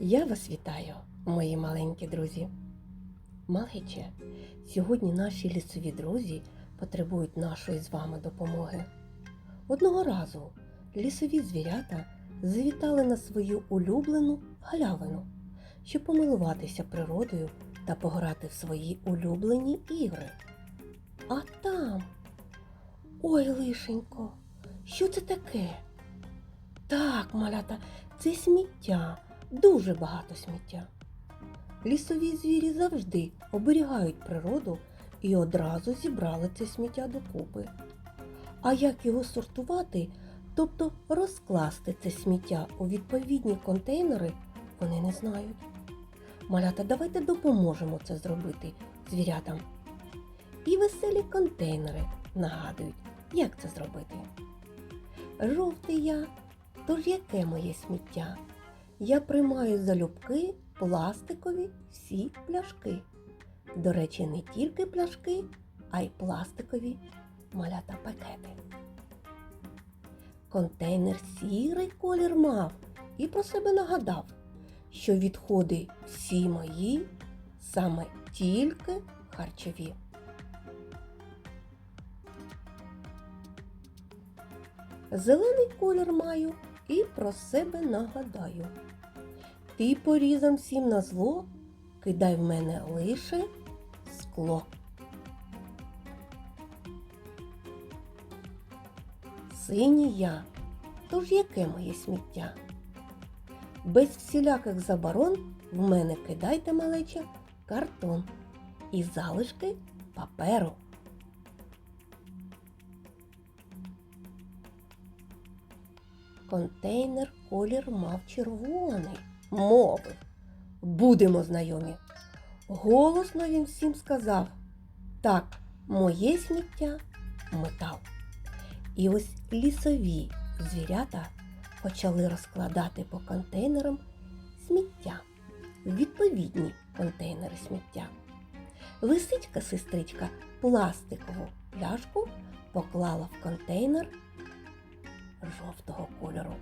Я вас вітаю, мої маленькі друзі. Малече, сьогодні наші лісові друзі потребують нашої з вами допомоги. Одного разу лісові звірята завітали на свою улюблену галявину, щоб помилуватися природою та пограти в свої улюблені ігри. А там. Ой, лишенько, що це таке? Так, малята, це сміття, дуже багато сміття. Лісові звірі завжди оберігають природу і одразу зібрали це сміття докупи. А як його сортувати, тобто розкласти це сміття у відповідні контейнери, вони не знають. Малята, давайте допоможемо це зробити звірятам. І веселі контейнери нагадують, як це зробити. Жовтий я, тож яке моє сміття? Я приймаю залюбки пластикові всі пляшки. До речі, не тільки пляшки, а й пластикові малята пакети. Контейнер сірий колір мав і про себе нагадав, що відходи всі мої, саме тільки харчові. Зелений колір маю і про себе нагадаю. Ти порізом всім на зло, кидай в мене лише скло. Синій я, тож яке моє сміття? Без всіляких заборон в мене кидайте малече картон і залишки паперу. Контейнер колір мав червоний, мовив. Будемо знайомі. Голосно він всім сказав так, моє сміття метал. І ось лісові звірята почали розкладати по контейнерам сміття, відповідні контейнери сміття. Лисичка сестричка пластикову пляшку поклала в контейнер жовтого кольору.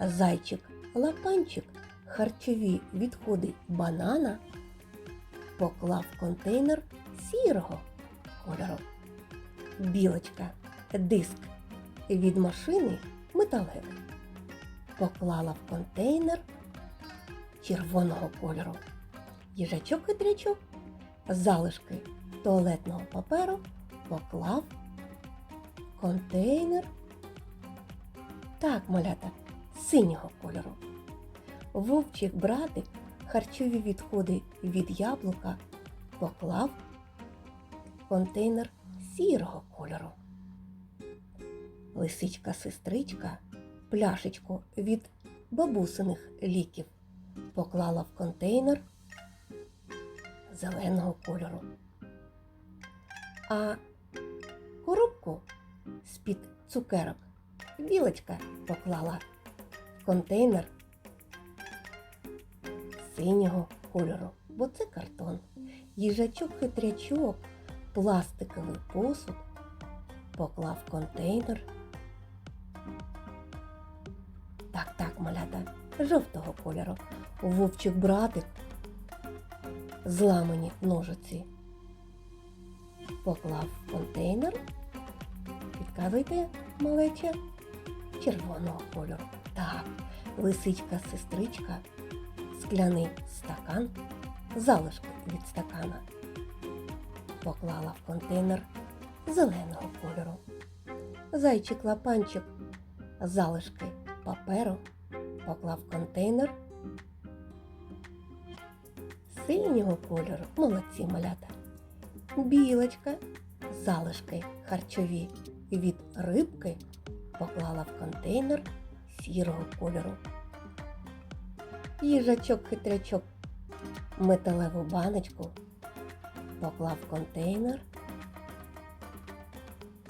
Зайчик лапанчик харчові відходи банана поклав контейнер сірого кольору. Білочка диск від машини металевий поклала в контейнер червоного кольору. Їжачок хитрячок залишки туалетного паперу поклав контейнер так, малята, синього кольору. Вовчик братик харчові відходи від яблука поклав контейнер сірого кольору. Лисичка сестричка пляшечку від бабусиних ліків поклала в контейнер зеленого кольору. А коробку з-під цукерок білочка поклала в контейнер синього кольору, бо це картон. Їжачок-хитрячок, пластиковий посуд поклав контейнер. Так, так, малята, жовтого кольору. Вовчик братик, зламані ножиці, поклав в контейнер. Підказуйте, малече, червоного кольору. Так, лисичка сестричка, скляний стакан, залишки від стакана. Поклала в контейнер зеленого кольору. Зайчик лапанчик, залишки паперу поклав контейнер синього кольору. Молодці малята. Білочка, залишки харчові від рибки поклала в контейнер сірого кольору. Їжачок-хитрячок металеву баночку поклав в контейнер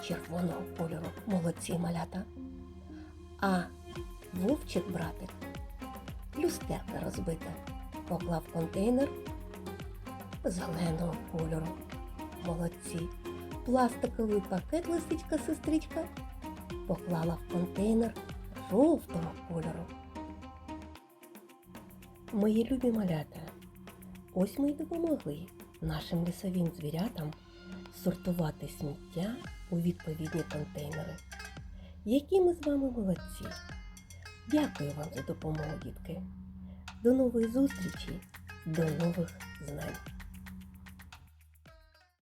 червоного кольору. Молодці малята. А вовчик братик люстерка розбита поклав в контейнер зеленого кольору. Молодці. Пластиковий пакет лисичка сестричка поклала в контейнер жовтого кольору. Мої любі малята, ось ми й допомогли нашим лісовим звірятам сортувати сміття у відповідні контейнери. Які ми з вами молодці! Дякую вам за допомогу, дітки! До нової зустрічі, до нових знань!